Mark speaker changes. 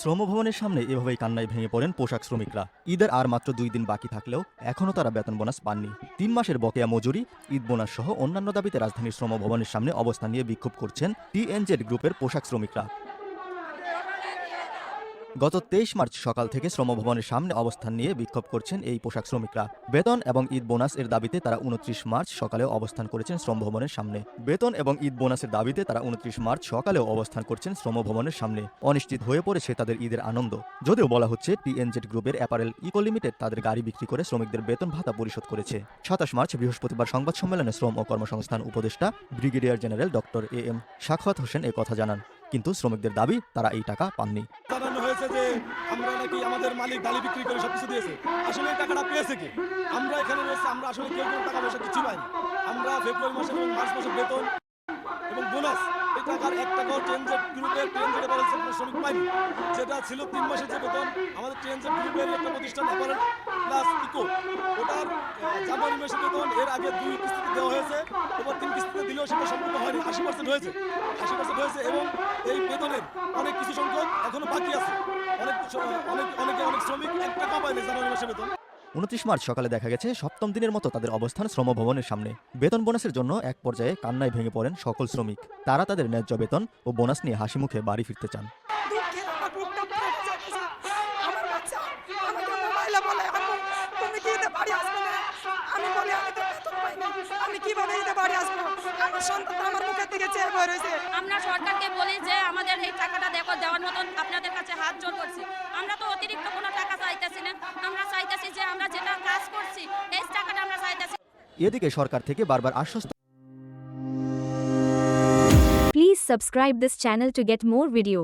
Speaker 1: শ্রমভবনের সামনে এভাবেই কান্নায় ভেঙে পড়েন পোশাক শ্রমিকরা। ঈদের আর মাত্র দুই দিন বাকি থাকলেও এখনও তারা বেতন বোনাস পাননি। তিন মাসের বকেয়া মজুরি, ঈদ বোনাস সহ অন্যান্য দাবিতে রাজধানীর শ্রমভবনের সামনে অবস্থান নিয়ে বিক্ষোভ করছেন টিএনজেড গ্রুপের পোশাক শ্রমিকরা। গত তেইশ মার্চ সকাল থেকে শ্রমভবনের সামনে অবস্থান নিয়ে বিক্ষোভ করছেন এই পোশাক শ্রমিকরা। বেতন এবং ঈদ বোনাস এর দাবিতে তারা উনত্রিশ মার্চ সকালেও অবস্থান করেছেন শ্রমভবনের সামনে। বেতন এবং ঈদ বোনাসের দাবিতে তারা উনত্রিশ মার্চ সকালেও অবস্থান করছেন শ্রমভবনের সামনে। অনিশ্চিত হয়ে পড়েছে তাদের ঈদের আনন্দ। যদিও বলা হচ্ছে, টিএনজেড গ্রুপের অ্যাপারেল ইকো লিমিটেড তাদের গাড়ি বিক্রি করে শ্রমিকদের বেতন ভাতা পরিশোধ করেছে। সাতাশ মার্চ বৃহস্পতিবার সংবাদ সম্মেলনে শ্রম ও কর্মসংস্থান উপদেষ্টা, brigadier general doctor A M Sakhawat Hossain কথা জানান। কিন্তু শ্রমিকদের দাবি, তারা এই টাকা পাননি।
Speaker 2: হয়েছে যে, আমরা নাকি আমাদের মালিক ডালি বিক্রি করে সবকিছু দিয়েছে। আসলে টাকাটা পেয়েছে কি? আমরা এখানে রয়েছে, আমরা আসলে কেউ কোনো টাকা পয়সা কিছু পাইনি। আমরা ফেব্রুয়ারি মাসে এবং মার্চ মাসের বেতন এবং বোনাস, এই টাকার এক টাকাও ট্রেনজেট গ্রুপের ট্রেনজেট বলেছে কোনো শ্রমিক পাইনি যেটা ছিল তিন মাসের যে বেতন, আমাদের ট্রেনজেট গ্রুপের একটা প্রতিষ্ঠান অ্যাপারেল প্লাস ইকো। ওটার জানুয়ারি মাসের বেতন, এর আগে দুই কিস্তিতে দেওয়া হয়েছে, এবার তিন কিস্তিতে দিলেও সেটা সম্পূর্ণ হয়নি, আশি পার্সেন্ট হয়েছে। আশি পার্সেন্ট হয়েছে এবং এই বেতনের অনেক কিছু সংখ্যক এখনও বাকি আছে। অনেক অনেক অনেকে অনেক শ্রমিক এক টাকা পায়নি জানুয়ারি মাসের বেতন।
Speaker 1: উনত্রিশ মার্চ সকালে দেখা গেছে সপ্তম দিনের মতো তাদের অবস্থান শ্রমভবনের সামনে। বেতন বোনাসের জন্য এক পর্যায়ে কান্নায় ভেঙে পড়েন সকল শ্রমিক। তারা তাদের ন্যায্য বেতন ও বোনাস নিয়ে হাসি মুখে বাড়ি ফিরতে চান।
Speaker 3: আমার সন্তান মুখের চেয়ে রয়েছে
Speaker 4: আমরা সরকারকে বলি যে আমাদের এই টাকাটা দেখো দেওয়ার মতন আপনাদের কাছে হাত জোর করছি। আমরা তো অতিরিক্ত কোনো টাকা চাইতেছি না। আমরা চাইতেছি যে আমরা যেটা কাজ করছি এই টাকাটা আমরা চাইতেছি।
Speaker 1: এদিকে সরকার থেকে বারবার আশ্বস্ত
Speaker 5: Please subscribe this channel to get more video.